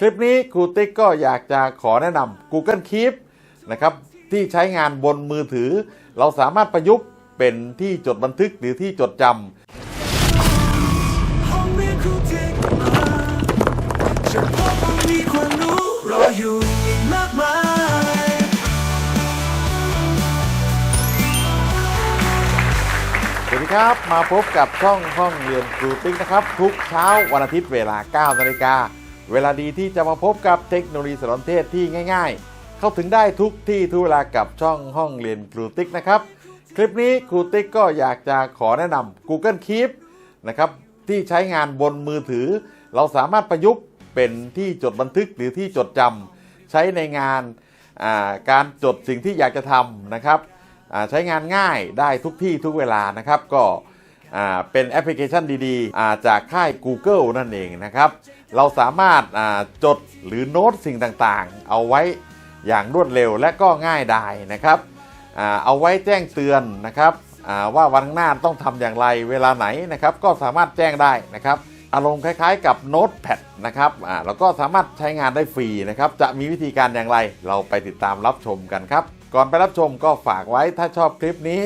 คลิปนี้ครูติ๊กก็อยากจะขอแนะนำ Google Keep นะครับที่ใช้งานบนมือถือ เราสามารถประยุกต์เป็นที่จดบันทึกหรือที่จดจำสวัสดีครับ มาพบกับช่องห้องเรียนครูติ๊กนะครับ ทุกเช้าวันอาทิตย์เวลา 9 นาฬิกา เวลาดีที่จะมาพบกับเทคโนโลยีสารสนเทศที่ง่ายๆ เข้าถึงได้ทุกที่ทุกเวลากับช่องห้องเรียนครูติ๊กนะครับ คลิปนี้ครูติ๊กก็อยากจะขอแนะนำ Google Keep นะครับที่ใช้งานบนมือถือ เราสามารถประยุกต์เป็นที่จดบันทึกหรือที่จดจำใช้ในงานาการจดสิ่งที่อยากจะทำนะครับใช้งานง่ายได้ทุกที่ทุกเวลานะครับก็เป็นแอปพลิเคชันดีๆจากค่าย Google นั่นเองนะครับ เราสามารถจดหรือโน้ตสิ่งต่างๆ เอาไว้อย่างรวดเร็วและก็ง่ายดายนะครับอเอาไว้แจ้งเตือนนะครับว่าวันข้างหน้าต้องทำอย่างไรเวลาไหนนะครับ ก็สามารถแจ้งได้นะครับ อารมณ์คล้ายๆกับโน้ตแพดนะครับอ่าแล้วก็สามารถใช้งานได้ฟรีนะครับ จะมีวิธีการอย่างไร เราไปติดตามรับชมกันครับ ก่อนไปรับชมก็ฝากไว้ถ้าชอบคลิปนี้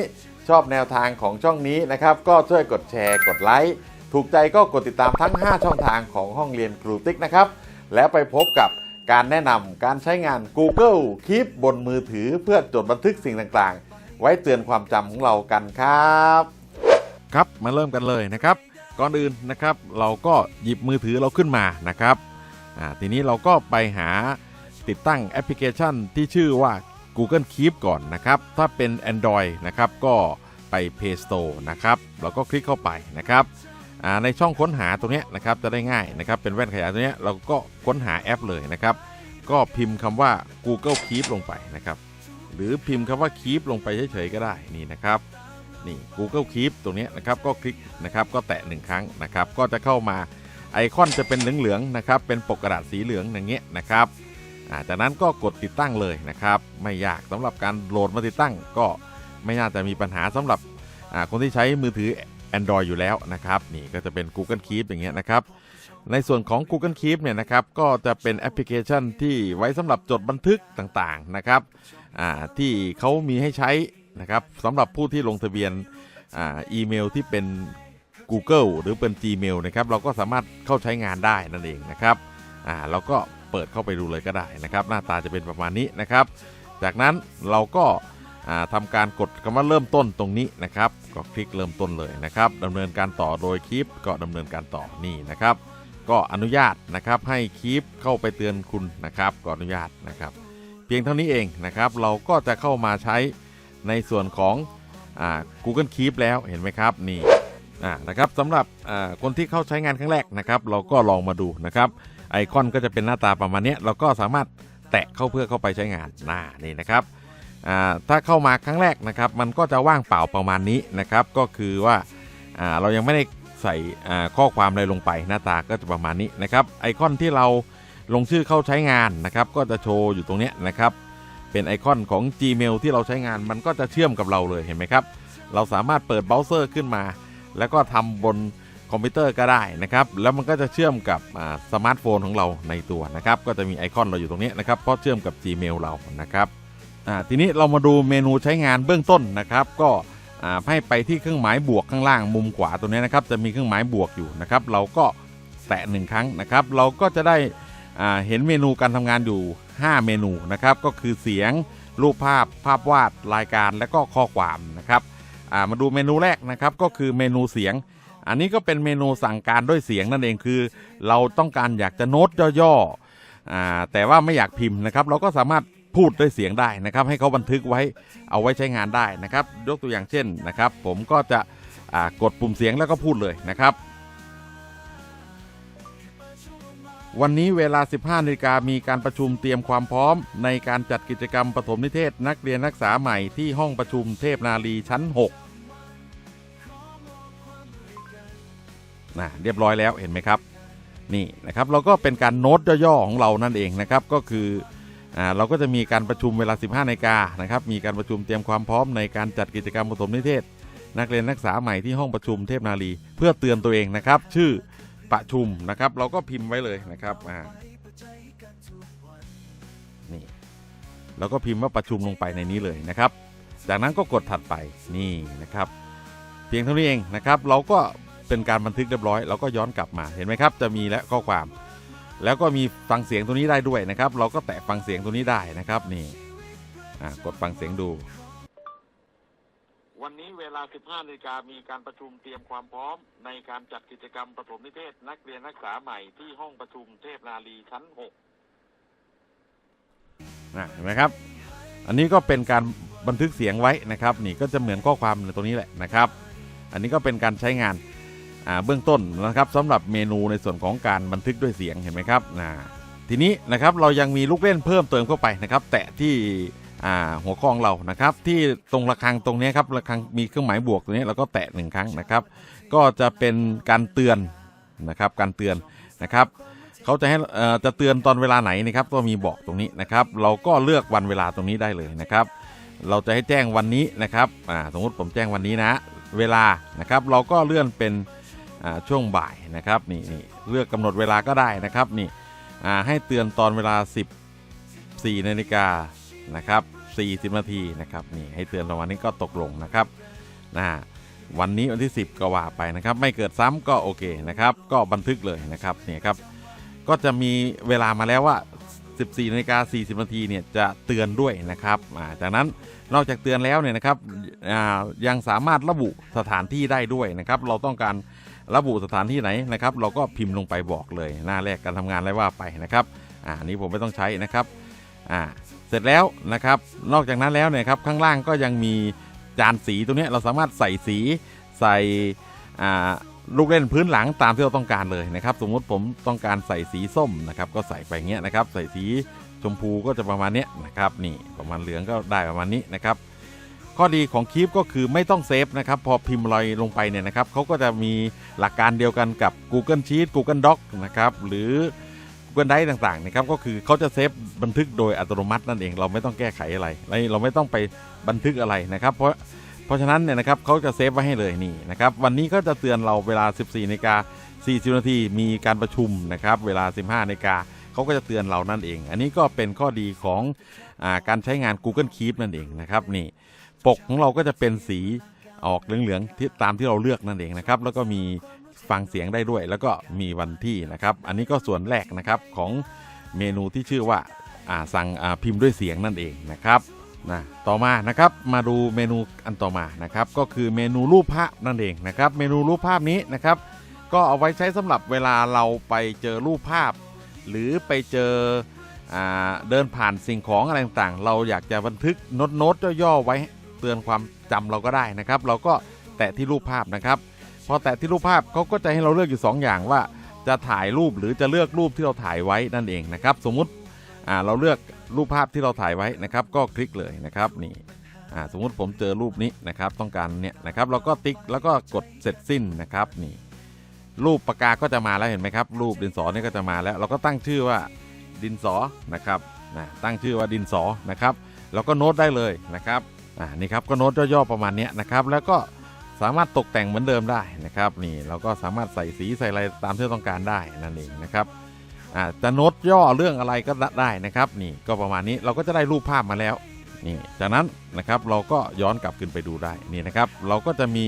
ชอบแนวทางของช่องนี้นะครับ ก็ช่วยกดแชร์กดไลค์ ถูกใจก็กดติดตามทั้ง 5 ช่องทางของห้องเรียนครูติ๊กนะครับ แล้วไปพบกับการแนะนำการใช้งาน Google Keep บนมือถือเพื่อจดบันทึกสิ่งต่างๆ ไว้เตือนความจำของเรากันครับ ครับมาเริ่มกันเลยนะครับ ก่อนอื่นนะครับเราก็หยิบมือถือเราขึ้นมานะครับอ่าทีนี้เราก็ไปหาติดตั้งแอปพลิเคชันที่ชื่อว่า Google Keep ก่อนนะครับ ถ้าเป็น Android นะครับก็ไป Play Store นะครับ เราก็คลิกเข้าไปนะครับ ในช่องค้นหาตรงนี้นะครับจะได้ง่ายนะครับเป็นแว่นขยายตัวนี้เราก็ค้นหาแอปเลยนะครับ ก็พิมพ์คำว่า Google Keep ลงไปนะครับ หรือพิมพ์คำว่า Keep ลงไปเฉยๆก็ได้นี่นะครับนี่ Google Keep ตรงนี้นะครับก็คลิกนะครับก็แตะหนึ่งครั้งนะครับ ก็จะเข้ามาไอคอนจะเป็นเหลืองๆนะครับ เป็นปกกระดาษสีเหลืองอย่างเงี้ยนะครับจากนั้นก็กดติดตั้งเลยนะครับ ไม่ยากสำหรับการโหลดมาติดตั้งก็ไม่น่าจะมีปัญหาสำหรับคนที่ใช้มือถือ Android อยู่แล้วนะครับนี่ก็จะเป็น Google Keep อย่างเงี้ยนะครับในส่วนของ Google Keep เนี่ยนะครับก็จะเป็นแอปพลิเคชันที่ไว้สำหรับจดบันทึกต่างๆนะครับอ่าที่เขามีให้ใช้นะครับสำหรับผู้ที่ลงทะเบียนอ่าอีเมลที่เป็น Google หรือเป็น Gmail นะครับเราก็สามารถเข้าใช้งานได้นั่นเองนะครับอ่าเราก็เปิดเข้าไปดูเลยก็ได้นะครับ หน้าตาจะเป็นประมาณนี้นะครับ จากนั้นเราก็ ทำการกดคำว่าเริ่มต้นตรงนี้นะครับ ก็คลิกเริ่มต้นเลยนะครับดำเนินการต่อโดยคลิปก็ดำเนินการต่อนี่นะครับ ก็อนุญาตนะครับให้คลิปเข้าไปเตือนคุณนะครับก็อนุญาตนะครับ เพียงเท่านี้เองนะครับ เราก็จะเข้ามาใช้ในส่วนของอ Google Keep แล้วเห็นไหมครับนี่นะครับสำหรับคนที่เข้าใช้งานครั้งแรกนะครับ เราก็ลองมาดูนะครับ ไอคอนก็จะเป็นหน้าตาประมาณนี้เราก็สามารถแตะเข้าเพื่อเข้าไปใช้งานหน้านี่นะครับ ถ้าเข้ามาครั้งแรกนะครับ มันก็จะว่างเปล่าประมาณนี้นะครับ ก็คือว่าเรายังไม่ได้ใส่ข้อความอะไรลงไปหน้าตาก็จะประมาณนี้นะครับ ไอคอนที่เราลงชื่อเข้าใช้งานนะครับ ก็จะโชว์อยู่ตรงนี้นะครับ เป็นไอคอนของ Gmail ที่เราใช้งานมันก็จะเชื่อมกับเราเลยเห็นไหมครับ เราสามารถเปิดเบราว์เซอร์ขึ้นมา แล้วก็ทำบนคอมพิวเตอร์ก็ได้นะครับ แล้วมันก็จะเชื่อมกับสมาร์ทโฟนของเราในตัวนะครับ ก็จะมีไอคอนเราอยู่ตรงนี้นะครับ เพราะเชื่อมกับ Gmail เรานะครับ ทีนี้เรามาดูเมนูใช้งานเบื้องต้นนะครับ ก็อ่าให้ไปที่เครื่องหมายบวกข้างล่างมุมขวาตรงนี้นะครับจะมีเครื่องหมายบวกอยู่นะครับ เราก็แตะหนึ่งครั้งนะครับ เราก็จะได้อ่าเห็นเมนูการทำงานอยู่ 5 เมนูนะครับ ก็คือเสียงรูปภาพภาพวาดรายการและก็ข้อความนะครับอ่ามาดูเมนูแรกนะครับก็คือเมนูเสียง อันนี้ก็เป็นเมนูสั่งการด้วยเสียงนั่นเองคือ เราต้องการอยากจะโน้ตย่อๆอ่าแต่ว่าไม่อยากพิมพ์นะครับ เราก็สามารถ พูดด้วยเสียงได้นะครับให้เขาบันทึกไว้เอาไว้ใช้งานได้นะครับยกตัวอย่างเช่นนะครับ ผมก็จะกดปุ่มเสียงแล้วก็พูดเลยนะครับ วันนี้เวลา 15นาฬิกามีการประชุมเตรียมความพร้อม ในการจัดกิจกรรมปฐมนิเทศ นักเรียนนักศึกษาใหม่ที่ห้องประชุมเทพนาลีชั้น6นะเรียบร้อยแล้วเห็นไหมครับนี่นะครับเราก็เป็นการโน้ตย่อๆของเรานั่นเองนะครับก็คือ อ่าเราก็จะมีการประชุมเวลา 15นาฬิกานะครับมีการประชุมเตรียมความพร้อมในการจัดกิจกรรมปฐมนิเทศ นักเรียนนักศึกษาใหม่ที่ห้องประชุมเทพนาลีเพื่อเตือนตัวเองนะครับ ชื่อประชุมนะครับ เราก็พิมพ์ไว้เลยนะครับอ่านี่แล้วก็พิมพ์ว่าประชุมลงไปในนี้เลยนะครับ จากนั้นก็กดถัดไปนี่นะครับ เพียงเท่านี้เองนะครับ เราก็เป็นการบันทึกเรียบร้อย เราก็ย้อนกลับมาเห็นไหมครับ จะมีและข้อความ แล้วก็มีฟังเสียงตัวนี้ได้ด้วยนะครับ เราก็แตะฟังเสียงตัวนี้ได้นะครับนี่อ่ากดฟังเสียงดู วันนี้เวลา 15นาฬิกามีการประชุมเตรียมความพร้อม ในการจัดกิจกรรมประถมนิเทศ นักเรียนนักศึกษาใหม่ที่ห้องประชุมเทพนาลีชั้น6นะเห็นไหมครับ อันนี้ก็เป็นการบันทึกเสียงไว้นะครับ นี่ก็จะเหมือนข้อความในตรงนี้แหละนะครับ อันนี้ก็เป็นการใช้งานอ่า เบื้องต้นนะครับสำหรับเมนูในส่วนของการบันทึกด้วยเสียงเห็นไหมครับนะทีนี้นะครับเรายังมีลูกเล่นเพิ่มเติมเข้าไปนะครับ แตะที่อ่าหัวข้องเรานะครับ ที่ตรงระฆังตรงนี้ครับระฆังมีเครื่องหมายบวกตรงนี้เราก็แตะหนึ่งครั้งนะครับ ก็จะเป็นการเตือนนะครับการเตือนนะครับเขาจะให้อ่อจะเตือนตอนเวลาไหนนะครับ ก็มีบอกตรงนี้นะครับ เราก็เลือกวันเวลาตรงนี้ได้เลยนะครับ เราจะให้แจ้งวันนี้นะครับอ่าสมมติผมแจ้งวันนี้นะ เวลานะครับ เราก็เลื่อนเป็น ช่วงบ่ายนะครับนี่นี่เลือกกำหนดเวลาก็ได้นะครับนี่อ่าให้เตือนตอนเวลา 14นาฬิกานะครับ40นาทีนะครับนี่ให้เตือนประมาณนี้ก็ตกลงนะครับนะวันนี้วันที่ 10 ก็ว่าไปนะครับ ไม่เกิดซ้ำก็โอเคนะครับ ก็บันทึกเลยนะครับนี่ครับก็จะมีเวลามาแล้วว่า 14นาฬิกา40นาทีเนี่ยจะเตือนด้วยนะครับอ่าจากนั้นนอกจากเตือนแล้วเนี่ยนะครับอ่ายังสามารถระบุสถานที่ได้ด้วยนะครับ เราต้องการ ระบุสถานที่ไหนนะครับ เราก็พิมพ์ลงไปบอกเลย หน้าแรกการทำงานอะไรว่าไปนะครับอ่านี้ผมไม่ต้องใช้นะครับอ่าเสร็จแล้วนะครับ นอกจากนั้นแล้วเนี่ยครับข้างล่างก็ยังมีจานสีตรงเนี้เราสามารถใส่สีใส่อ่าลูกเล่นพื้นหลังตามที่เราต้องการเลยนะครับ สมมุติผมต้องการใส่สีส้มนะครับ ก็ใส่ไปเงี้ยนะครับ ใส่สีชมพูก็จะประมาณเนี้ยนะครับ นี่ประมาณเหลืองก็ได้ประมาณนี้นะครับ ข้อดีของคลิปก็คือไม่ต้องเซฟนะครับ พอพิมพ์ลอยลงไปเนี่ยนะครับเขาก็จะมีหลักการเดียวกันกับ Google Sheet Google Doc นะครับ หรือ Google Drive ต่างๆนะครับก็คือเขาจะเซฟบันทึกโดยอัตโนมัตินั่นเองเราไม่ต้องแก้ไขอะไร เราไม่ต้องไปบันทึกอะไรนะครับ เพราะเพราะฉะนั้นเนี่ยนะครับเขาจะเซฟไว้ให้เลยนี่นะครับวันนี้ก็จะเตือนเราเวลา 14นาฬิกา40นาทีมีการประชุมนะครับเวลา 15นาฬิกาเขาก็จะเตือนเรานั่นเอง อันนี้ก็เป็นข้อดีของอาการใช้งาน Google Keep นั่นเองนะครับนี่ ปกของเราก็จะเป็นสีออกเหลืองๆที่ตามที่เราเลือกนั่นเองนะครับ แล้วก็มีฟังเสียงได้ด้วย แล้วก็มีวันที่นะครับ อันนี้ก็ส่วนแรกนะครับของเมนูที่ชื่อว่าอ่าสั่งพิมพ์ด้วยเสียงนั่นเองนะครับนะต่อมานะครับมาดูเมนูอันต่อมานะครับ ก็คือเมนูรูปภาพนั่นเองนะครับ เมนูรูปภาพนี้นะครับ ก็เอาไว้ใช้สำหรับเวลาเราไปเจอรูปภาพ หรือไปเจออเดินผ่านสิ่งของอะไรต่างๆ เราอยากจะบันทึกโน้ตโน้ตย่อๆไว้ เตือนความจำเราก็ได้นะครับ เราก็แตะที่รูปภาพนะครับ พอแตะที่รูปภาพเขาก็จะให้เราเลือกอยู่ 2 อย่างว่าจะถ่ายรูปหรือจะเลือกรูปที่เราถ่ายไว้นั่นเองนะครับ สมมุติเราเลือกรูปภาพที่เราถ่ายไว้นะครับ ก็คลิกเลยนะครับนี่สมมุติผมเจอรูปนี้นะครับ ต้องการเนี่ยนะครับ เราก็ติ๊กแล้วก็กดเสร็จสิ้นนะครับนี่รูปปากกาก็จะมาแล้วเห็นไหมครับ รูปดินสอนี่ก็จะมาแล้ว เราก็ตั้งชื่อว่าดินสอนะครับนะตั้งชื่อว่าดินสอนะครับ แล้วก็โน้ตได้เลยนะครับ อ่านี่ครับก็โน้ตย่อๆประมาณนี้นะครับแล้วก็สามารถตกแต่งเหมือนเดิมได้นะครับนี่เราก็สามารถใส่สีใส่อะไรตามที่ต้องการได้นั่นเองนะครับอ่าจะโน้ตย่อเรื่องอะไรก็ได้นะครับนี่ก็ประมาณนี้เราก็จะได้รูปภาพมาแล้วนี่จากนั้นนะครับเราก็ย้อนกลับขึ้นไปดูได้นี่นะครับเราก็จะมี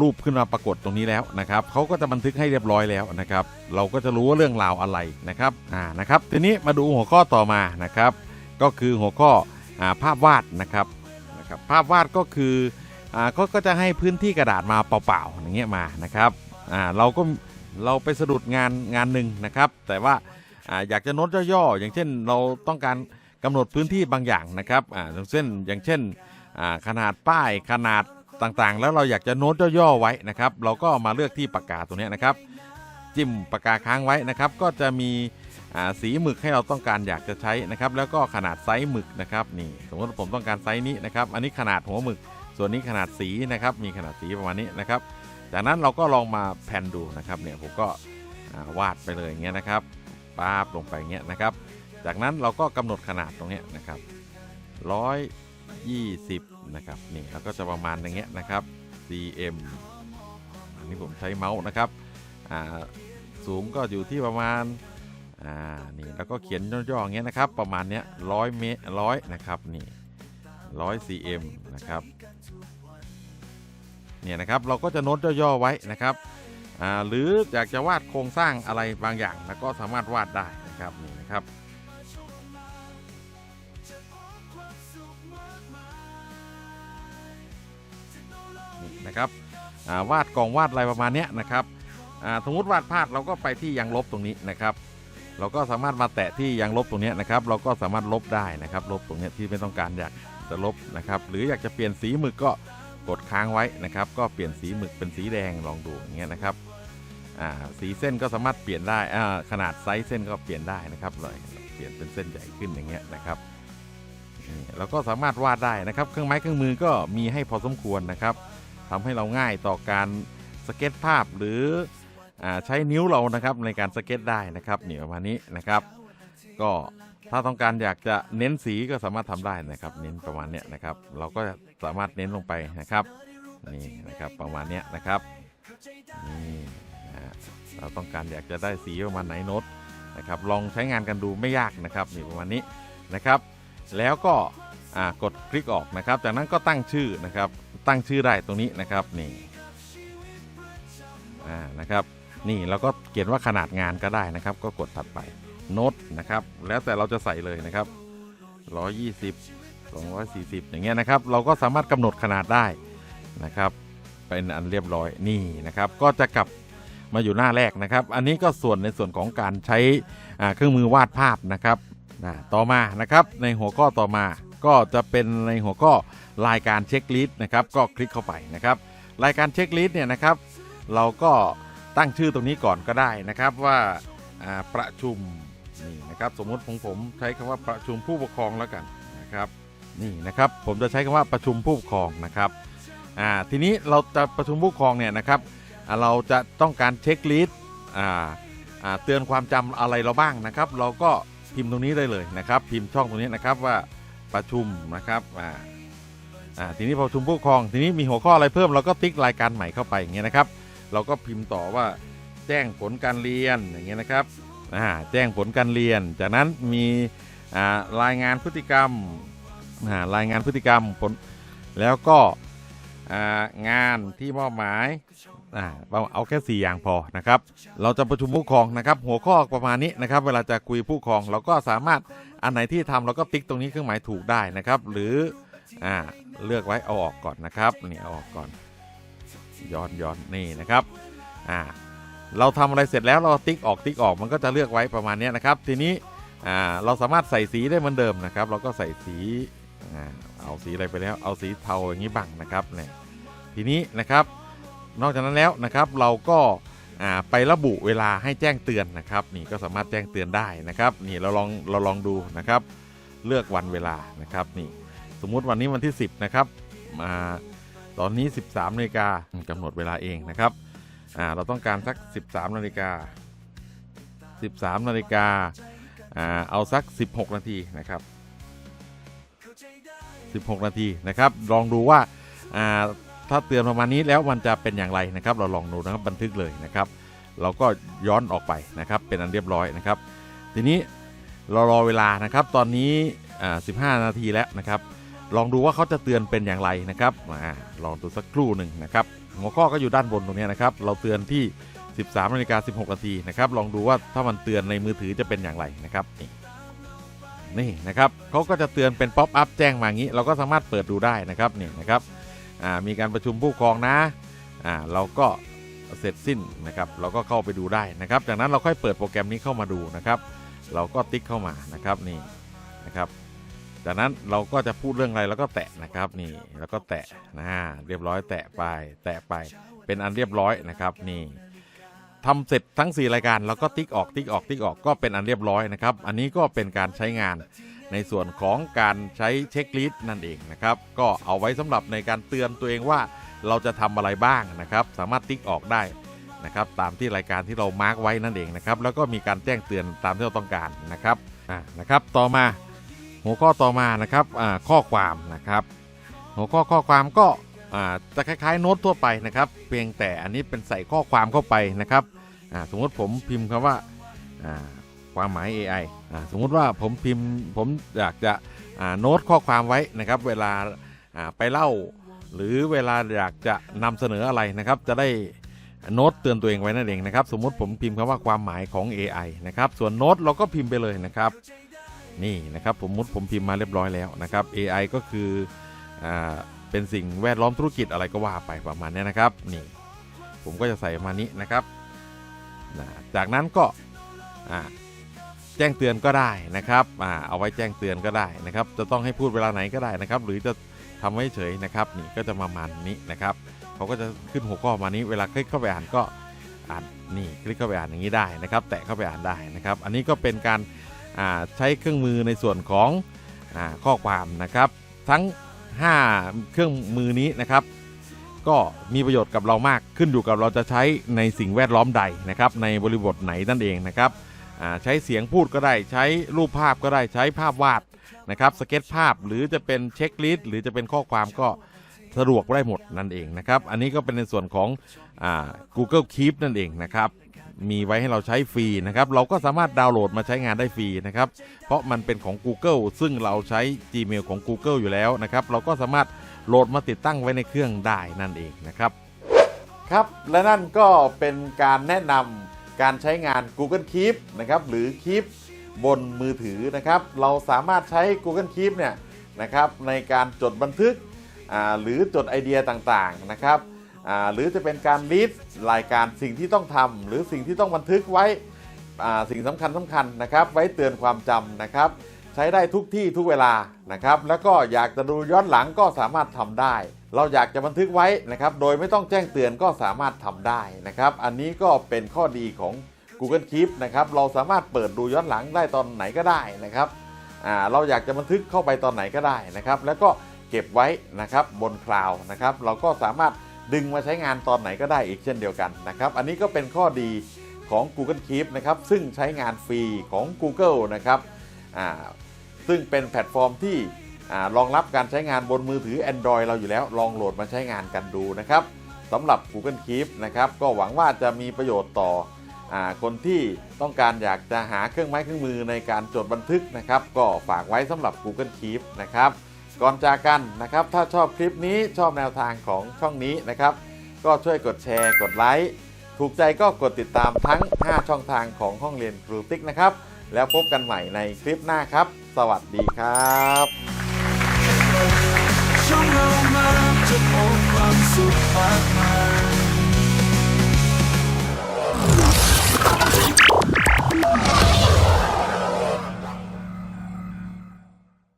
รูปขึ้นมาปรากฏตรงนี้แล้วนะครับเขาก็จะบันทึกให้เรียบร้อยแล้วนะครับ เราก็จะรู้ว่าเรื่องราวอะไรนะครับอ่านะครับ ทีนี้มาดูหัวข้อต่อมานะครับ ก็คือหัวข้ออภาพวาดนะครับ นะครับภาพวาดก็คืออ่าก็ก็จะให้พื้นที่กระดาษมาเปล่าๆอย่างเงี้ยมานะครับอ่าเราก็เราไปสะดุดงานงานหนึ่งนะครับ แต่ว่าอ่าอยากจะโน้ตย่อๆ อย่างเช่นเราต้องการกำหนดพื้นที่บางอย่างนะครับอ่าอย่างเช่นอย่างเช่นอ่าขนาดป้ายขนาดต่างๆ แล้วเราอยากจะโน้ตย่อๆไว้นะครับ เราก็มาเลือกที่ปากกาตัวนี้นะครับ จิ้มปากกาค้างไว้นะครับ ก็จะมี สีหมึกให้เราต้องการอยากจะใช้นะครับแล้วก็ขนาดไซส์หมึกนะครับนี่สมมติผมต้องการไซส์นี้นะครับอันนี้ขนาดหัวหมึก ส่วนนี้ขนาดสีนะครับมีขนาดสีประมาณนี้นะครับจากนั้นเราก็ลองมาแผ่นดูนะครับเนี่ยผมก็วาดไปเลยอย่างเงี้ยนะครับป๊าบลงไปเงี้ยนะครับ จากนั้นเราก็กำหนดขนาดตรงเนี้ยนะครับร้อยยี่สิบนะครับนี่แล้วก็จะประมาณอย่างเงี้ยนะครับ cm อันนี้ผมใช้เมาส์นะครับสูงก็อยู่ที่ประมาณ อ่านี่แล้วก็เขียนย่อๆอย่างเงี้ยนะครับ ประมาณเนี้ยร้อยเมตรร้อยนะครับนี่ร้อย cm นะครับเนี่ยนะครับเราก็จะโน้ตย่อๆไว้นะครับอ่าหรืออยากจะวาดโครงสร้างอะไรบางอย่างนะก็สามารถวาดได้นะครับนี่นะครับนี่นะครับอ่าวาดกล่องวาดอะไรประมาณเนี้ยนะครับอ่าสมมติวาดพลาดเราก็ไปที่ยางลบตรงนี้นะครับ เราก็สามารถมาแตะที่ยางลบตรงนี้นะครับ เราก็สามารถลบได้นะครับ ลบตรงนี้ที่ไม่ต้องการอยากจะลบนะครับ หรืออยากจะเปลี่ยนสีหมึกก็กดค้างไว้นะครับ ก็เปลี่ยนสีหมึกเป็นสีแดงลองดูอย่างเงี้ยนะครับอ่าสีเส้นก็สามารถเปลี่ยนได้อ่าขนาดไซส์เส้นก็เปลี่ยนได้นะครับเลยเปลี่ยนเป็นเส้นใหญ่ขึ้นอย่างเงี้ยนะครับเราก็สามารถวาดได้นะครับ เครื่องไม้เครื่องมือก็มีให้พอสมควรนะครับทำให้เราง่ายต่อการสเก็ตภาพหรือ ใช้นิ้วเรานะครับในการสเก็ตได้นะครับนี่ประมาณนี้นะครับ ก็ถ้าต้องการอยากจะเน้นสีก็สามารถทำได้นะครับ เน้นประมาณเนี้ยนะครับ เราก็สามารถเน้นลงไปนะครับนี่นะครับประมาณเนี้ยนะครับนี่นะเราต้องการอยากจะได้สีประมาณไหนโน้ตนะครับ ลองใช้งานกันดูไม่ยากนะครับนี่ประมาณนี้นะครับ แล้วก็กดคลิกออกนะครับ จากนั้นก็ตั้งชื่อนะครับ ตั้งชื่อได้ตรงนี้นะครับนี่อ่านะครับ นี่เราก็เขียนว่าขนาดงานก็ได้นะครับ ก็กดถัดไปโน้ตนะครับ แล้วแต่เราจะใส่เลยนะครับ 120 240 อย่างเงี้ยนะครับ เราก็สามารถกำหนดขนาดได้นะครับ เป็นอันเรียบร้อยนี่นะครับ ก็จะกลับมาอยู่หน้าแรกนะครับ อันนี้ก็ส่วนในส่วนของการใช้อ่าเครื่องมือวาดภาพนะครับนะต่อมานะครับ ในหัวข้อต่อมาก็จะเป็นในหัวข้อรายการเช็คลิสต์นะครับ ก็คลิกเข้าไปนะครับ รายการเช็คลิสต์เนี่ยนะครับ เราก็ ตั้งชื่อตรงนี้ก่อนก็ได้นะครับว่าประชุมนี่นะครับสมมติของผมใช้คำว่าประชุมผู้ปกครองแล้วกันนะครับนี่นะครับผมจะใช้คำว่าประชุมผู้ปกครองนะครับทีนี้เราจะประชุมผู้ปกครองเนี่ยนะครับเราจะต้องการเช็คลิสต์อ่าอ่าเตือนความจำอะไรเราบ้างนะครับ เราก็พิมพ์ตรงนี้ได้เลยนะครับ พิมพ์ช่องตรงนี้นะครับว่าประชุมนะครับทีนี้ประชุมผู้ปกครอง ทีนี้มีหัวข้ออะไรเพิ่มเราก็ติ๊กรายการใหม่เข้าไปอย่างเงี้ยนะครับ เราก็พิมพ์ต่อว่าแจ้งผลการเรียนอย่างเงี้ยนะครับอ่าแจ้งผลการเรียน จากนั้นมีอ่ารายงานพฤติกรรมอ่ารายงานพฤติกรรมผลแล้วก็งานที่มอบหมายอ่าเอาเอาแค่ 4 อย่างพอนะครับ เราจะประชุมผู้ปกครองนะครับ หัวข้อประมาณนี้นะครับ เวลาจะคุยผู้ปกครองเราก็สามารถอันไหนที่ทำเราก็ติ๊กตรงนี้เครื่องหมายถูกได้นะครับ หรืออ่าเลือกไว้เอาออกก่อนนะครับนี่เอาออกก่อน ย้อนย้อนนี่นะครับอ่าเราทำอะไรเสร็จแล้วเราติ๊กออกติ๊กออกมันก็จะเลือกไว้ประมาณนี้นะครับ ทีนี้อ่าเราสามารถใส่สีได้เหมือนเดิมนะครับ เราก็ใส่สีอ่าเอาสีอะไรไปแล้วเอาสีเทาอย่างนี้บ้างนะครับเนี่ยทีนี้นะครับ นอกจากนั้นแล้วนะครับเราก็อ่าไประบุเวลาให้แจ้งเตือนนะครับ นี่ก็สามารถแจ้งเตือนได้นะครับ นี่เราลองเราลองดูนะครับ เลือกวันเวลานะครับนี่สมมุติวันนี้วันที่ 10นะครับมา ตอนนี้ 13นาฬิกากำหนดเวลาเองนะครับเราต้องการสัก 13นาฬิกา13นาฬิกาเอาสัก 16 นาทีนะครับ 16 นาทีนะครับ ลองดูว่าถ้าเตือนประมาณนี้แล้วมันจะเป็นอย่างไรนะครับ เราลองดูนะครับบันทึกเลยนะครับ เราก็ย้อนออกไปนะครับ เป็นอันเรียบร้อยนะครับ ทีนี้เรารอเวลานะครับ ตอนนี้ 15 นาทีแล้วนะครับ ลองดูว่าเขาจะเตือนเป็นอย่างไรนะครับอาลองดูสักครู่หนึ่งนะครับ หัวข้อก็อยู่ด้านบนตรงนี้นะครับ เราเตือนที่ 13นาฬิกา16นาทีนะครับ ลองดูว่าถ้ามันเตือนในมือถือจะเป็นอย่างไรนะครับ นี่นี่นะครับเขาก็จะเตือนเป็นป๊อปอัพแจ้งมาอย่างนี้ เราก็สามารถเปิดดูได้นะครับนี่นะครับอ่ามีการประชุมผู้กครองนะอ่าเราก็เสร็จสิ้นนะครับ เราก็เข้าไปดูได้นะครับ จากนั้นเราค่อยเปิดโปรแกรมนี้เข้ามาดูนะครับ เราก็ติ๊กเข้ามานะครับนี่นะครับ จากนั้นเราก็จะพูดเรื่องอะไรแล้วก็แตะนะครับนี่แล้วก็แตะนะเรียบร้อยแตะไป แตะไปเป็นอันเรียบร้อยนะครับนี่ทำเสร็จทั้ง 4 รายการเราก็ติ๊กออกติ๊กออกติ๊กออกก็เป็นอันเรียบร้อยนะครับ อันนี้ก็เป็นการใช้งานในส่วนของการใช้เช็คลิสต์นั่นเองนะครับ ก็เอาไว้สำหรับในการเตือนตัวเองว่าเราจะทำอะไรบ้างนะครับ สามารถติ๊กออกได้นะครับ ตามที่รายการที่เรามาร์กไว้นั่นเองนะครับ แล้วก็มีการแจ้งเตือนตามที่เราต้องการนะครับอ่านะครับ ต่อมา หัวข้อต่อมานะครับข้อความนะครับหัวข้อข้อความก็จะคล้ายๆ โน้ตทั่วไปนะครับ เพียงแต่อันนี้เป็นใส่ข้อความเข้าไปนะครับสมมติผมพิมพ์คำว่าอ่าความหมาย AI สมมุติว่าผมพิมพ์ผมอยากจะโน้ตข้อความไว้นะครับ เวลาไปเล่า หรือเวลาอยากจะนำเสนออะไรนะครับ จะได้โน้ตเตือนตัวเองไว้นั่นเองนะครับ สมมุติผมพิมพ์คำว่าความหมายของ AI นะครับ ส่วนโน้ตเราก็พิมพ์ไปเลยนะครับ นี่นะครับผมมุดผมพิมพ์มาเรียบร้อยแล้วนะครับ AI ก็คืออเป็นสิ่งแวดล้อมธุรกิจอะไรก็ว่าไปประมาณนี้นะครับนี่ผมก็จะใส่มานี้นะครับ จากนั้นก็แจ้งเตือนก็ได้นะครับอเอาไว้แจ้งเตือนก็ได้นะครับ จะต้องให้พูดเวลาไหนก็ได้นะครับ หรือจะทำไว้เฉยนะครับนี่ก็จะประมาณนี้นะครับเขาก็จะขึ้นหัวข้อมานี้เวลาคลิกเข้าไปอ่านก็อ่านนี่คลิกเข้าไปอ่านอย่างนี้ได้นะครับ แตะเข้าไปอ่านได้นะครับ อันนี้ก็เป็นการ ใช้เครื่องมือในส่วนของอข้อความนะครับ ทั้ง 5 เครื่องมือนี้นะครับ ก็มีประโยชน์กับเรามากขึ้นอยู่กับเราจะใช้ในสิ่งแวดล้อมใดนะครับ ในบริบทไหนนั่นเองนะครับใช้เสียงพูดก็ได้ใช้รูปภาพก็ได้ใช้ภาพวาดนะครับสเก็ตภาพหรือจะเป็นเช็คลิสต์หรือจะเป็นข้อความก็สะดวกได้หมดนั่นเองนะครับ อันนี้ก็เป็นในส่วนของอ Google Keep นั่นเองนะครับ มีไว้ให้เราใช้ฟรีนะครับ เราก็สามารถดาวน์โหลดมาใช้งานได้ฟรีนะครับ เพราะมันเป็นของ Google ซึ่งเราใช้ Gmail ของ Google อยู่แล้วนะครับ เราก็สามารถโหลดมาติดตั้งไว้ในเครื่องได้นั่นเองนะครับ ครับ และนั่นก็เป็นการแนะนำการใช้งาน Google Keep นะครับ หรือ Keep บนมือถือนะครับ เราสามารถใช้ Google Keep เนี่ยนะครับในการจดบันทึกหรือจดไอเดียต่างๆนะครับ หรือจะเป็นการลิสต์รายการสิ่งที่ต้องทำหรือสิ่งที่ต้องบันทึกไว้สิ่งสำคัญสำคัญนะครับ ไว้เตือนความจำนะครับ ใช้ได้ทุกที่ทุกเวลานะครับ แล้วก็อยากจะดูย้อนหลังก็สามารถทำได้ เราอยากจะบันทึกไว้นะครับ โดยไม่ต้องแจ้งเตือนก็สามารถทำได้นะครับ อันนี้ก็เป็นข้อดีของ Google Keep นะครับ เราสามารถเปิดดูย้อนหลังได้ตอนไหนก็ได้นะครับเราอยากจะบันทึกเข้าไปตอนไหนก็ได้นะครับ แล้วก็เก็บไว้นะครับบนคลาวนะครับ เราก็สามารถ ดึงมาใช้งานตอนไหนก็ได้อีกเช่นเดียวกันนะครับ อันนี้ก็เป็นข้อดีของ Google Keep นะครับ ซึ่งใช้งานฟรีของ Google นะครับซึ่งเป็นแพลตฟอร์มที่รองรับการใช้งานบนมือถือ Android เราอยู่แล้ว ลองโหลดมาใช้งานกันดูนะครับสำหรับ Google Keep นะครับ ก็หวังว่าจะมีประโยชน์ต่ออคนที่ต้องการอยากจะหาเครื่องไม้เครื่องมือในการจดบันทึกนะครับ ก็ฝากไว้สำหรับ Google Keep นะครับ ก่อนจากกันนะครับ ถ้าชอบคลิปนี้ชอบแนวทางของช่องนี้นะครับ ก็ช่วยกดแชร์กดไลค์ถูกใจก็กดติดตามทั้ง 5 ช่องทางของห้องเรียนครูติ๊กนะครับ แล้วพบกันใหม่ในคลิปหน้าครับ สวัสดีครับช่องเรามาจะพบความสุขมากมาย